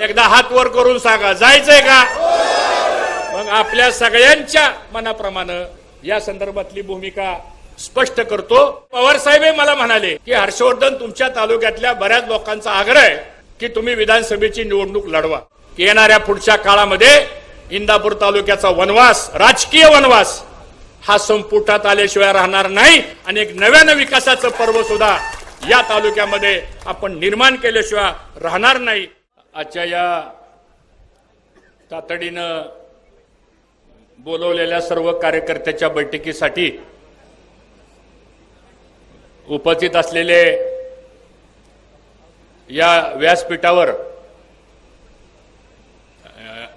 एकदा हात वर करून सांगा जायचंय का? मग आपल्या सगळ्यांच्या मनाप्रमाणे या संदर्भातली भूमिका स्पष्ट करतो. पवार साहेब मला म्हणाले की हर्षवर्धन तुमच्या तालुक्यातल्या बऱ्याच लोकांचा आग्रह आहे की तुम्ही विधानसभेची निवडणूक लढवा. की येणाऱ्या पुढच्या काळामध्ये इंदापूर तालुक्याचा वनवास राजकीय वनवास हा संपुटात आल्याशिवाय राहणार नाही. आणि एक नव्यानं विकासाचं पर्व सुद्धा या तालुक्यामध्ये आपण निर्माण केल्याशिवाय राहणार नाही. आजच्या या तातडीनं बोलवलेल्या सर्व कार्यकर्त्याच्या बैठकीसाठी उपस्थित असलेले या व्यासपीठावर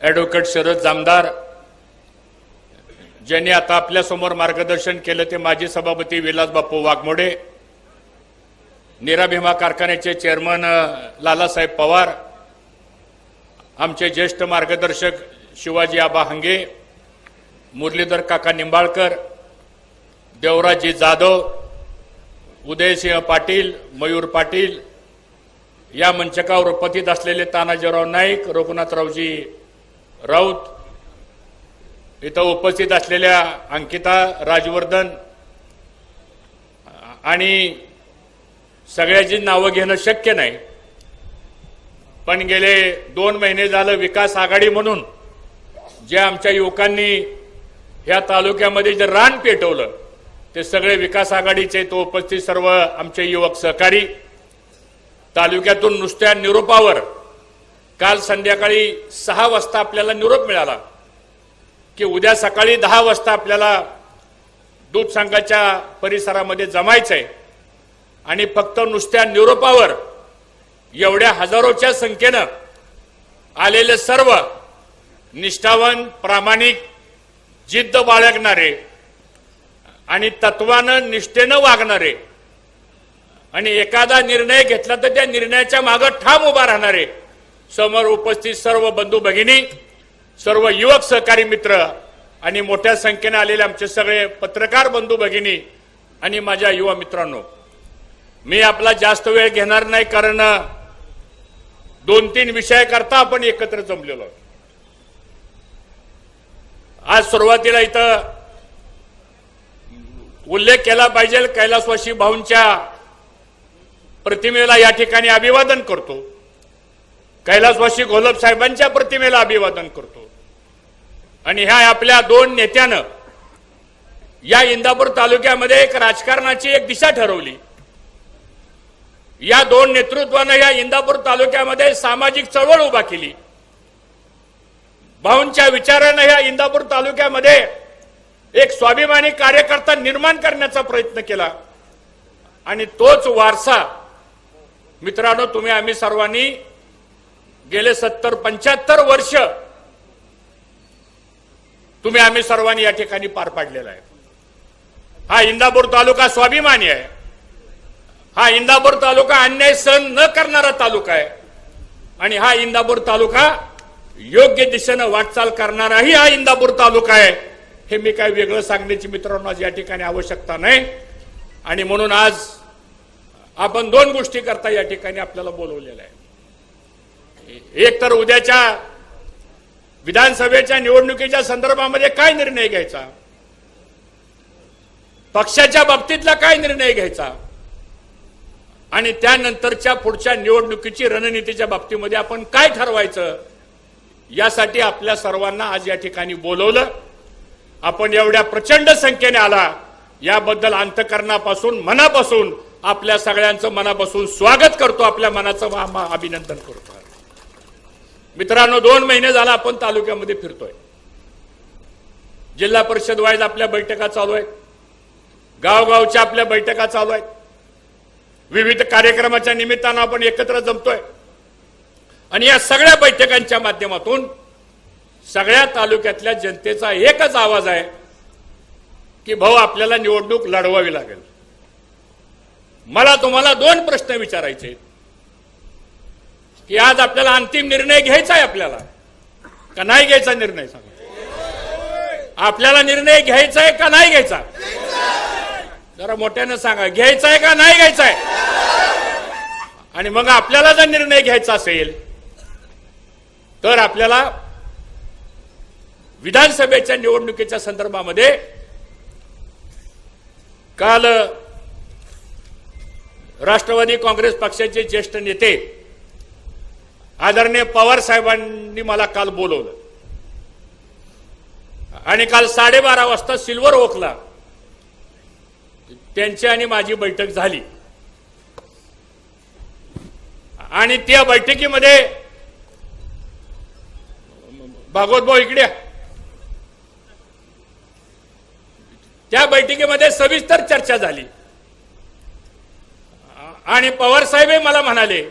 ॲडव्होकेट शरद जामदार ज्यांनी आता आपल्यासमोर मार्गदर्शन केलं ते माजी सभापती विलास बापू वाघमोडे नीरा भीमा कारखान्याचे चेअरमन लालासाहेब पवार आमचे ज्येष्ठ मार्गदर्शक शिवाजी आबा हंगे मुरलीधर काका निंबाळकर देवराजी जाधव उदयसिंह पाटील मयूर पाटील या मंचकावर उपस्थित असलेले तानाजीराव नाईक रघुनाथरावजी राऊत इथं उपस्थित असलेल्या अंकिता राजवर्धन आणि सगळ्याची नावं घेणं शक्य नाही. पण गेले दोन महिने झालं विकास आघाडी म्हणून जे आमच्या युवकांनी ह्या तालुक्यामध्ये जे रान पेटवलं ते सगळे विकास आघाडीचे तो उपस्थित सर्व आमचे युवक सहकारी तालुक्यातून नुसत्या निरोपावर काल संध्याकाळी सहा वाजता आपल्याला निरोप मिळाला की उद्या सकाळी दहा वाजता आपल्याला दूध संघाच्या परिसरामध्ये जमायचंय आणि फक्त नुसत्या निरोपावर एवढ्या हजारोच्या संख्येनं आलेले सर्व निष्ठावान प्रामाणिक जिद्द बाळगणारे आणि तत्वानं निष्ठेनं वागणारे आणि एखादा निर्णय घेतला तर त्या निर्णयाच्या मागं ठाम उभा राहणारे समोर उपस्थित सर्व बंधू भगिनी सर्व युवक सहकारी मित्र आणि मोठ्या संख्येने आलेले आमचे सगळे पत्रकार बंधू भगिनी आणि माझ्या युवा मित्रांनो मी आपला जास्त वेळ घेणार नाही कारण दोन तीन विषय करता आपण एकत्र जमलेलो आहोत. आज सुरुवातीला इथं उल्लेख केला पाहिजे कैलासवासी भाऊंच्या प्रतिमेला या ठिकाणी अभिवादन करतो. कैलासवासी घोलप साहेबांच्या प्रतिमेला अभिवादन करतो. आणि ह्या आपल्या दोन नेत्यानं या इंदापूर तालुक्यामध्ये एक राजकारणाची एक दिशा ठरवली. या दोन नेतृत्वानं या इंदापूर तालुक्यामध्ये सामाजिक चळवळ उभा केली. भाऊंच्या विचारानं या इंदापूर तालुक्यामध्ये एक स्वाभिमानी कार्यकर्ता निर्माण करण्याचा प्रयत्न केला. आणि तोच वारसा मित्रांनो तुम्ही आम्ही सर्वांनी गेले सत्तर पंच्याहत्तर वर्ष तुम्ही आम्ही सर्वांनी या ठिकाणी पार पाडलेला आहे. हा इंदापूर तालुका स्वाभिमानी आहे. हा इंदापूर तालुका अन्याय सहन न करणारा तालुका आहे. आणि हा इंदापूर तालुका योग्य दिशेनं वाटचाल करणाराही हा इंदापूर तालुका आहे. हे मी काय वेगळं सांगण्याची मित्रांनो आज या ठिकाणी आवश्यकता नाही. आणि म्हणून आज आपण दोन गोष्टी करता या ठिकाणी आपल्याला बोलवलेलं आहे एक तर उद्याच्या विधानसभेच्या निवडणुकीच्या संदर्भामध्ये काय निर्णय घ्यायचा? पक्षाच्या बाबतीतला काय निर्णय घ्यायचा? आणि त्यानंतरच्या पुढच्या निवडणुकीची रणनीतीच्या बाबतीमध्ये आपण काय ठरवायचं यासाठी आपल्या सर्वांना आज या ठिकाणी बोलवलं. आपण एवढ्या प्रचंड संख्येने आला. याबद्दल अंतकरणापासून मनापासून आपल्या सगळ्यांचं मनापासून स्वागत करतो आपल्या मनाचं मा- अभिनंदन करतो. मित्रांनो दोन महिने झाला आपण तालुक्यामध्ये फिरतोय. जिल्हा परिषद वाईज आपल्या बैठका चालू आहेत. गावगावच्या आपल्या बैठका चालू आहेत. विविध कार्यक्रमाच्या निमित्तानं आपण एकत्र जमतोय. आणि या सगळ्या बैठकांच्या माध्यमातून सगळ्या तालुक्यातल्या जनतेचा एकच आवाज आहे की भाऊ आपल्याला निवडणूक लढवावी लागेल. मला तुम्हाला दोन प्रश्न विचारायचे की आज आपल्याला अंतिम निर्णय घ्यायचा आहे आपल्याला? का नाही घ्यायचा निर्णय सांगा? आपल्याला निर्णय घ्यायचा आहे का नाही घ्यायचा? जरा मोठ्यानं सांगा घ्यायचा आहे का नाही घ्यायचा आहे आणि मग आपल्याला जर निर्णय घ्यायचा असेल तर आपल्याला विधानसभेच्या निवडणुकीच्या संदर्भामध्ये काल राष्ट्रवादी काँग्रेस पक्षाचे ज्येष्ठ नेते आदरणीय पवार साहेबांनी मला काल बोलवलं. आणि काल साडेबारा वाजता सिल्वर ओकला त्यांची आणि माझी बैठक झाली. आणि त्या बैठकीमध्ये भागवत भाऊ इकडे त्या बैठकीमध्ये सविस्तर चर्चा झाली. आणि पवार साहेबही मला म्हणाले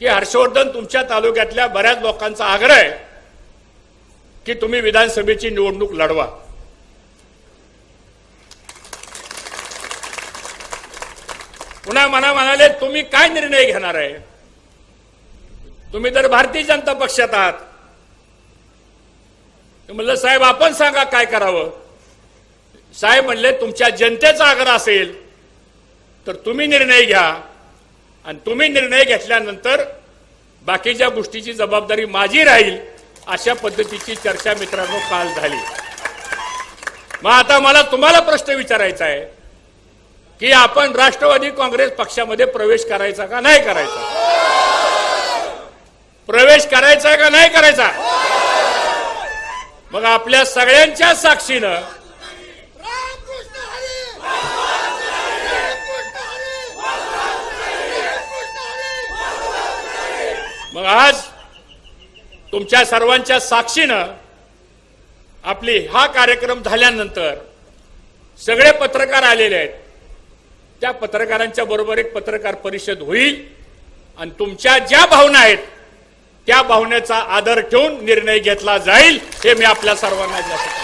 की हर्षवर्धन तुमच्या तालुक्यातल्या बऱ्याच लोकांचा आग्रह आहे की तुम्ही विधानसभेची निवडणूक लढवा. पुन्हा मला म्हणाले तुम्ही काय निर्णय घेणार आहे? तुम्ही तर भारतीय जनता पक्षात आहात. म्हणलं साहेब आपण सांगा काय करावं? साहेब म्हणले तुमच्या जनतेचा आग्रह असेल तर तुम्ही निर्णय घ्या. आणि तुम्ही निर्णय घेतल्यानंतर बाकीच्या गोष्टीची जबाबदारी माझी राहील अशा पद्धतीची चर्चा मित्रांनो काल झाली. मग आता मला तुम्हाला प्रश्न विचारायचा आहे. की आपण राष्ट्रवादी काँग्रेस पक्षामध्ये प्रवेश करायचा का नाही करायचा? प्रवेश करायचा का नाही करायचा? मग आपल्या सगळ्यांच्या साक्षीनं मग आज तुमच्या सर्वांच्या साक्षीनं आपली हा कार्यक्रम झाल्यानंतर सगळे पत्रकार आलेले आहेत. त्या पत्रकारांच्या बरोबर एक पत्रकार परिषद होईल आणि तुमच्या ज्या भावना आहेत त्या भावनेचा आदर ठेवून निर्णय घेतला जाईल हे मी आपल्या सर्वांना जास्त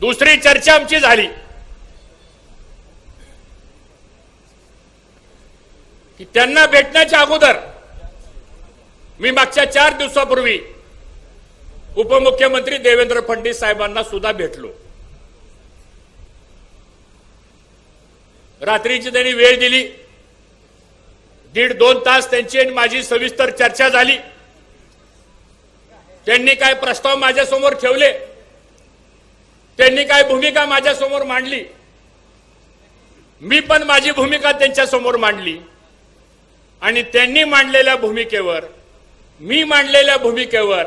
दुसरी चर्चा आमची झाली. की त्यांना भेटण्याच्या अगोदर मी मागच्या चार दिवसापूर्वी उपमुख्यमंत्री देवेंद्र फडणवीस साहेबांना सुद्धा भेटलो. रात्रीची त्यांनी वेळ दिली. दीड दोन तास त्यांची आणि माझी सविस्तर चर्चा झाली. त्यांनी काय प्रस्ताव माझ्यासमोर ठेवले? त्यांनी काय भूमिका माझ्यासमोर मांडली? मी पण माझी भूमिका त्यांच्यासमोर मांडली. आणि त्यांनी मांडलेल्या भूमिकेवर मी मांडलेल्या भूमिकेवर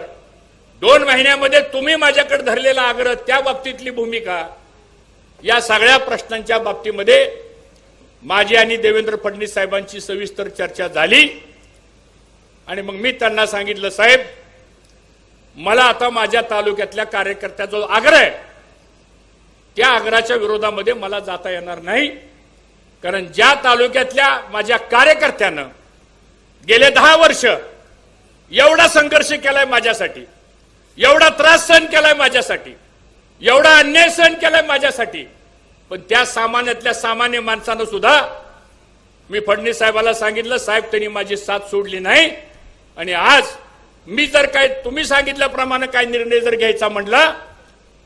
दोन महिन्यामध्ये तुम्ही माझ्याकडे धरलेला आग्रह त्या बाबतीतली भूमिका या सगळ्या प्रश्नांच्या बाबतीमध्ये माझी आणि देवेंद्र फडणवीस साहेबांची सविस्तर चर्चा झाली. आणि मग मी त्यांना सांगितलं साहेब मला आता माझ्या तालुक्यातल्या कार्यकर्त्याचा जो आग्रह आहे त्या आग्रहाच्या विरोधामध्ये मला जाता येणार नाही. कारण ज्या तालुक्यातल्या माझ्या कार्यकर्त्यानं गेले दहा वर्ष एवढा संघर्ष केलाय माझ्यासाठी एवढा त्रास सहन केलाय माझ्यासाठी. एवढा अन्याय सहन केलाय माझ्यासाठी. पण त्या सामान्यातल्या सामान्य माणसानं सुद्धा मी फडणवीस साहेबाला सांगितलं साहेब त्यांनी माझी साथ सोडली नाही. आणि आज मी जर काय तुम्ही सांगितल्याप्रमाणे काय निर्णय जर घ्यायचा म्हटला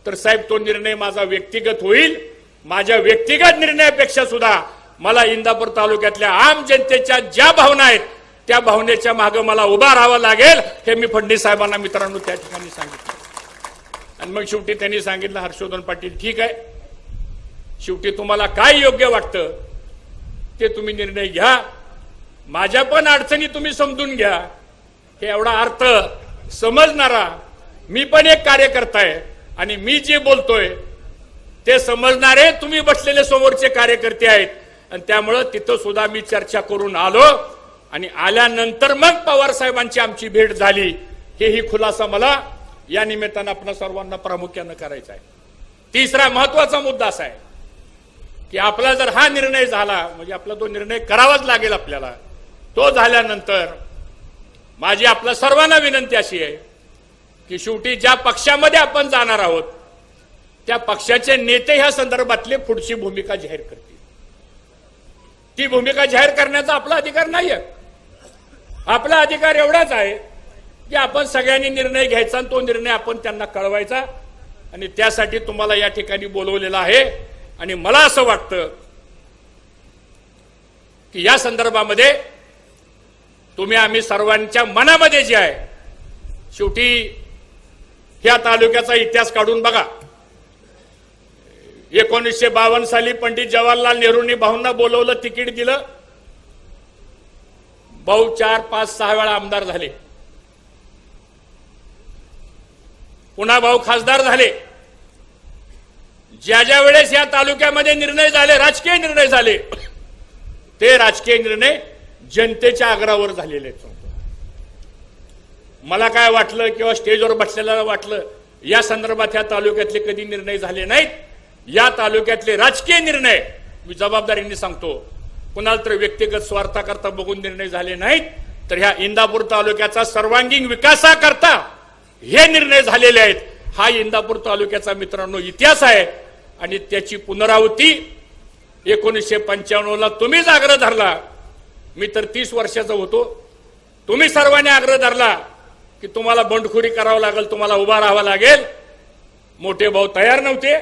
तर साहेब तो निर्णय माझा व्यक्तिगत होईल. माझ्या व्यक्तिगत निर्णयापेक्षा सुद्धा मला इंदापूर तालुक्यातल्या आम जनतेच्या ज्या भावना आहेत त्या भावनेच्या मागे मला उभा राहावं लागेल हे मी फडणवीस साहेबांना मित्रांनो त्या ठिकाणी सांगितलं. आणि मग शेवटी त्यांनी सांगितलं हर्षवर्धन पाटील ठीक आहे. शेवटी तुम्हाला काय योग्य वाटतं ते तुम्ही निर्णय घ्या. माझ्या पण अडचणी तुम्ही समजून घ्या. हे एवढा अर्थ समजणारा मी पण एक कार्यकर्ता आहे आणि मी जे बोलतोय ते समजणारे तुम्ही बसलेले समोरचे कार्यकर्ते आहेत. आणि त्यामुळं तिथं सुद्धा मी चर्चा करून आलो. आणि आल्यानंतर मग पवार साहेबांची आमची भेट झाली. हेही खुलासा मला या निमित्तानं आपण सर्वांना प्रामुख्यानं करायचा आहे. तिसरा महत्त्वाचा मुद्दा असा आहे की आपला जर हा निर्णय झाला म्हणजे आपला तो निर्णय करावाच लागेल आपल्याला तो झाल्यानंतर माझी आपल्या सर्वांना विनंती अशी आहे की शेवटी ज्या पक्षामध्ये आपण जाणार आहोत त्या पक्षाचे नेते ह्या संदर्भातली पुढची भूमिका जाहीर करतील. ती भूमिका जाहीर करण्याचा आपला अधिकार नाही आहे आपला अधिकार एवढाच आहे की आपण सगळ्यांनी निर्णय घ्यायचा आणि तो निर्णय आपण त्यांना कळवायचा. आणि त्यासाठी तुम्हाला या ठिकाणी बोलवलेलं आहे. आणि मला असं वाटतं की या संदर्भामध्ये तुम्ही आम्ही सर्वांच्या मनामध्ये जे आहे शेवटी ह्या तालुक्याचा इतिहास काढून बघा. एकोणीसशे बावन्न साली पंडित जवाहरलाल नेहरूंनी भाऊंना बोलवलं तिकीट दिलं. भाऊ चार पाच सहा वेळा आमदार झाले. पुन्हा भाऊ खासदार झाले. ज्या ज्या वेळेस या तालुक्यामध्ये निर्णय झाले राजकीय निर्णय झाले ते राजकीय निर्णय जनतेच्या आग्रहावर झालेले आहेत. मला काय वाटलं किंवा स्टेजवर बसलेल्याला वाटलं या संदर्भात या तालुक्यातले कधी निर्णय झाले नाहीत. या तालुक्यातले राजकीय निर्णय मी जबाबदारीने सांगतो. कुणाला तर व्यक्तिगत स्वार्थाकरता बघून निर्णय झाले नाहीत तर ह्या इंदापूर तालुक्याचा सर्वांगीण विकासाकरता हे निर्णय झालेले आहेत. हा इंदापूर तालुक्याचा मित्रांनो इतिहास आहे आणि त्याची पुनरावृत्ती एकोणीसशे पंच्याण्णवला तुम्हीच आग्रह धरला. मी तर तीस वर्षाचा होतो. तुम्ही सर्वांनी आग्रह धरला की तुम्हाला बंडखोरी करावं लागेल तुम्हाला उभा राहावा लागेल. मोठे भाऊ तयार नव्हते.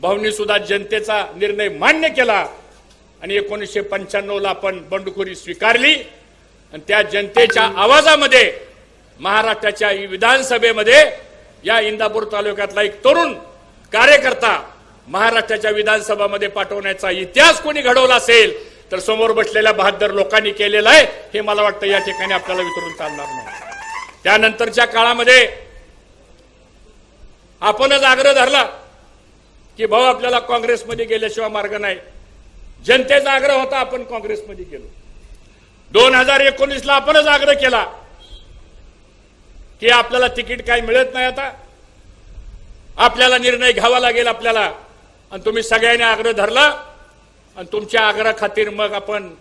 भाऊनी सुद्धा जनतेचा निर्णय मान्य केला. आणि एकोणीसशे पंच्याण्णव ला आपण बंडखोरी स्वीकारली. आणि त्या जनतेच्या आवाजामध्ये महाराष्ट्राच्या विधानसभेमध्ये या इंदापूर तालुक्यातला एक तरुण कार्यकर्ता महाराष्ट्राच्या विधानसभामध्ये पाठवण्याचा इतिहास कोणी घडवला असेल तर समोर बसलेल्या बहादर लोकांनी केलेला आहे हे मला वाटतं या ठिकाणी आपल्याला विचारून चालणार नाही. त्यानंतरच्या काळामध्ये आपणच आग्रह धरला की भाऊ आपल्याला काँग्रेसमध्ये गेल्याशिवाय मार्ग नाही. जनतेचा आग्रह होता आपण काँग्रेसमध्ये गेलो. दोन हजार एकोणीसला आपणच आग्रह केला की आपल्याला तिकीट काही मिळत नाही आता. आपल्याला निर्णय घ्यावा लागेल आपल्याला. आणि तुम्ही सगळ्यांनी आग्रह धरला. आणि तुमच्या आग्रह खातीर मग आपण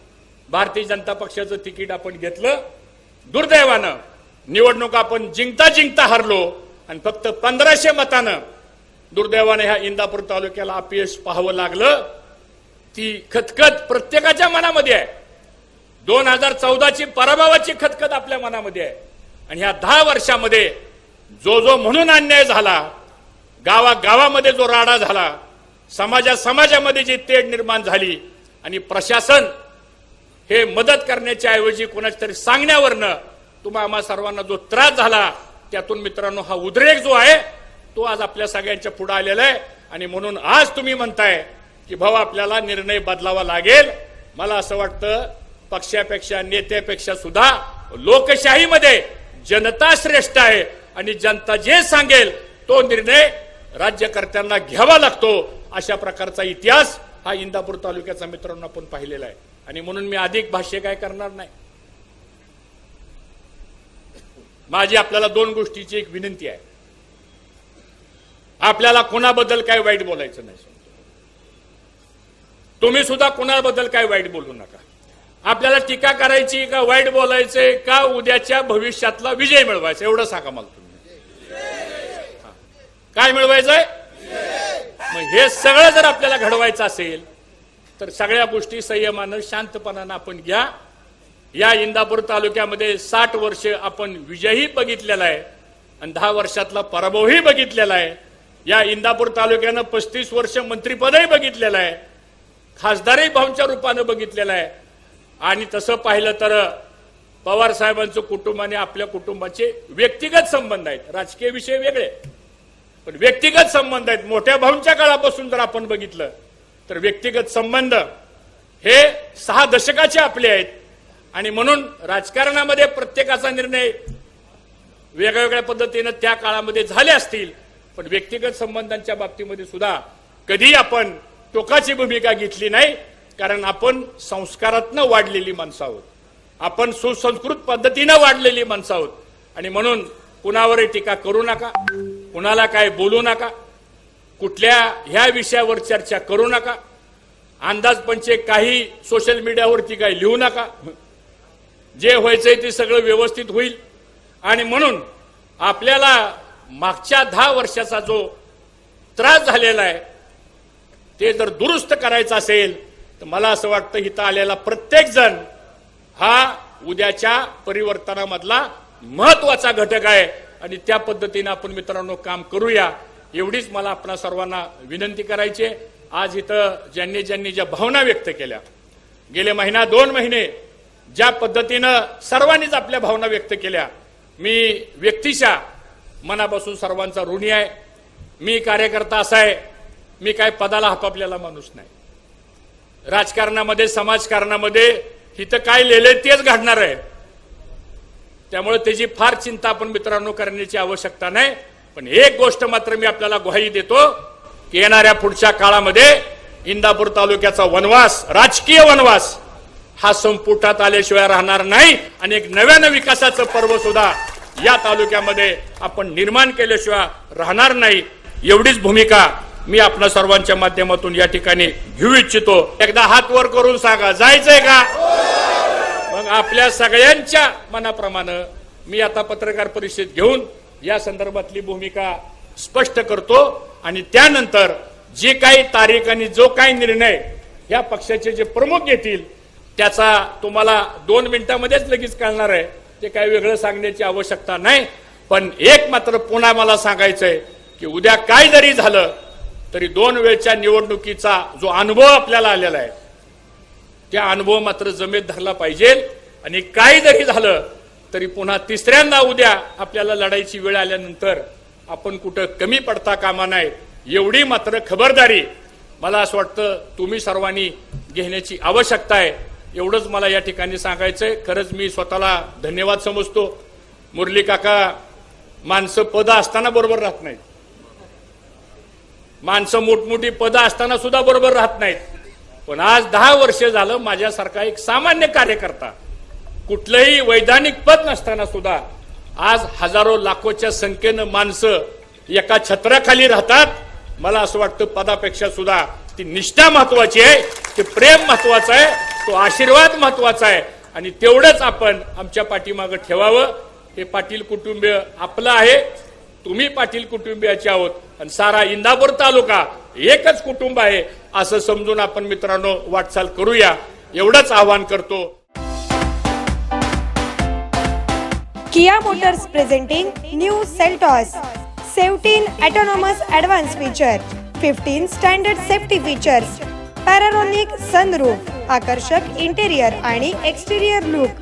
भारतीय जनता पक्षाचं तिकीट आपण घेतलं. दुर्दैवानं निवडणूक आपण जिंकता जिंकता हरलो. आणि फक्त पंधराशे मतानं दुर्दैवाने ह्या इंदापूर तालुक्याला अपयश पाहावं लागलं. ती खतखत प्रत्येकाच्या मनामध्ये आहे. दोन हजार चौदाची पराभवाची खतखत आपल्या मनामध्ये आहे. आणि ह्या दहा वर्षामध्ये जो जो म्हणून अन्याय झाला गावा गावामध्ये जो राडा झाला समाजा समाजामध्ये जी तेढ निर्माण झाली आणि प्रशासन हे मदत करण्याच्या ऐवजी कोणाच्या तरी सांगण्यावरनं तुम्हा आम्हा सर्वांना जो त्रास झाला त्यातून मित्रांनो हा उद्रेक जो आहे तो आज आपल्या सगळ्यांच्या पुढे आलेला आहे. आणि म्हणून आज तुम्ही म्हणताय की भाऊ आपल्याला निर्णय बदलावा लागेल. मला असं वाटतं पक्षापेक्षा नेत्यापेक्षा सुद्धा लोकशाहीमध्ये जनता श्रेष्ठ आहे आणि जनता जे सांगेल तो निर्णय राज्यकर्त्यांना घ्यावा लागतो. अशा प्रकारचा इतिहास हा इंदापूर तालुक्याचा मित्रांनो आपण पाहिलेला आहे. आणि म्हणून मी अधिक भाष्य काय करणार नाही. माझी आपल्याला दोन गोष्टीची एक विनंती आहे. आपल्याला कोणाबद्दल काय वाईट बोलायचं नाही तुम्ही सुद्धा कोणाबद्दल काय वाईट बोलू नका. आपल्याला टीका करायची का वाईट बोलायचंय का उद्याच्या भविष्यातला विजय मिळवायचा एवढं सांगा मला तुम्ही. काय मिळवायचंय? मग हे सगळं जर आपल्याला घडवायचं असेल तर सगळ्या गोष्टी संयमानं शांतपणानं आपण घ्या. या इंदापूर तालुक्यामध्ये साठ वर्ष आपण विजयही बघितलेला आहे आणि दहा वर्षातला पराभवही बघितलेला आहे. या इंदापूर तालुक्यानं पस्तीस वर्ष मंत्रिपदही बघितलेलं आहे. खासदारही भाऊंच्या रूपानं बघितलेलं आहे. आणि तसं पाहिलं तर पवार साहेबांचं कुटुंब आणि आपल्या कुटुंबाचे व्यक्तिगत संबंध आहेत. राजकीय विषय वेगळे. पण व्यक्तिगत संबंध आहेत. मोठ्या भाऊंच्या काळापासून जर आपण बघितलं तर व्यक्तिगत संबंध हे सहा दशकाचे आपले आहेत. आणि म्हणून राजकारणामध्ये प्रत्येकाचा निर्णय वेगवेगळ्या पद्धतीनं त्या काळामध्ये झाले असतील. पण व्यक्तिगत संबंधांच्या बाबतीमध्ये सुद्धा कधी आपण टोकाची भूमिका घेतली नाही कारण आपण संस्कारातनं वाढलेली माणसं आहोत आपण सुसंस्कृत पद्धतीनं वाढलेली माणसं आहोत आणि म्हणून कुणावरही टीका करू नका कुणाला काय बोलू नका कुठल्या ह्या विषयावर चर्चा करू नका अंदाजपंचे काही सोशल मीडियावरती काही लिहू नका. जे व्हायचंय ते सगळं व्यवस्थित होईल. आणि म्हणून आपल्याला मागच्या दहा वर्षाचा जो त्रास झालेला आहे ते जर दुरुस्त करायचं असेल तर मला असं वाटतं इथं आलेला प्रत्येक जण हा उद्याच्या परिवर्तनामधला महत्त्वाचा घटक आहे. आणि त्या पद्धतीने आपण मित्रांनो काम करूया. एवढीच मला आपणा सर्वांना विनंती करायची आहे. आज इथं ज्यांनी ज्यांनी ज्या भावना व्यक्त केल्या गेले महिना दोन महिने ज्या पद्धतीनं सर्वांनीच आपल्या भावना व्यक्त केल्या. मी व्यक्तिशा मनापासून सर्वांचा ऋणी आहे. मी कार्यकर्ता असा आहे. मी काय पदाला हपापलेला माणूस नाही. राजकारणामध्ये समाजकारणामध्ये इथं काय लिहिलंय तेच घडणार आहे. त्यामुळे त्याची फार चिंता आपण मित्रांनो करण्याची आवश्यकता नाही. पण एक गोष्ट मात्र मी आपल्याला ग्वाही देतो की येणाऱ्या पुढच्या काळामध्ये इंदापूर तालुक्याचा वनवास राजकीय वनवास हा संपुटात आल्याशिवाय राहणार नाही. आणि एक नव्यानं विकासाचं पर्व सुद्धा या तालुक्यामध्ये आपण निर्माण केल्याशिवाय राहणार नाही. एवढीच भूमिका मी आपल्या सर्वांच्या माध्यमातून या ठिकाणी घेऊ इच्छितो. एकदा हात वर करून सांगा जायचंय का? मग आपल्या सगळ्यांच्या मनाप्रमाणे मी आता पत्रकार परिषद घेऊन या संदर्भातली भूमिका स्पष्ट करतो आणि त्यानंतर जे काही तारीख आणि जो काही निर्णय या पक्षाचे जे प्रमुख घेतील त्याचा तुम्हाला दोन मिनिटांमध्येच लगेच कळणार आहे. ते काही वेगळं सांगण्याची आवश्यकता नाही. पण एक मात्र पुन्हा मला सांगायचंय की उद्या काय जरी झालं तरी दोन वेळच्या निवडणुकीचा जो अनुभव आपल्याला आलेला आहे त्या अनुभव मात्र जमेत धरला पाहिजे. आणि काही जरी झालं तरी पुन्हा तिसऱ्यांदा उद्या आपल्याला लढाईची वेळ आल्यानंतर आपण कुठं कमी पडता कामा नाही एवढी मात्र खबरदारी मला असं वाटतं तुम्ही सर्वांनी घेण्याची आवश्यकता आहे. एवढंच मला या ठिकाणी सांगायचंय. खरंच मी स्वतःला धन्यवाद समजतो. मुरली काका माणसं पद असताना बरोबर राहत नाहीत. माणसं मोठमोठी पदं असताना सुद्धा बरोबर राहत नाहीत. पण आज दहा वर्ष झालं माझ्यासारखा एक सामान्य कार्यकर्ता कुठलंही वैधानिक पद नसताना सुद्धा आज हजारो लाखोच्या संख्येनं माणसं एका छत्राखाली राहतात. मला असं वाटतं पदापेक्षा सुद्धा ती निष्ठा महत्वाची आहे ते प्रेम महत्वाचं आहे तो आशीर्वाद महत्त्वाचा आहे. आणि तेवढंच आपण आमच्या पाठीमागं ठेवावं. हे पाटील कुटुंबीय आपलं आहे. तुम्ही पाटील कुटुंबियाचे आहोत आणि सारा इंदापूर तालुका एकच कुटुंब आहे असं समजून आपण मित्रांनो वाटचाल करूया. एवढंच आवाहन करतो. Kia motors presenting new Seltos. Seventeen autonomous advance feature fifteen standard safety features panoramic sunroof आकर्षक इंटेरियर आणि एक्सटेरियर लुक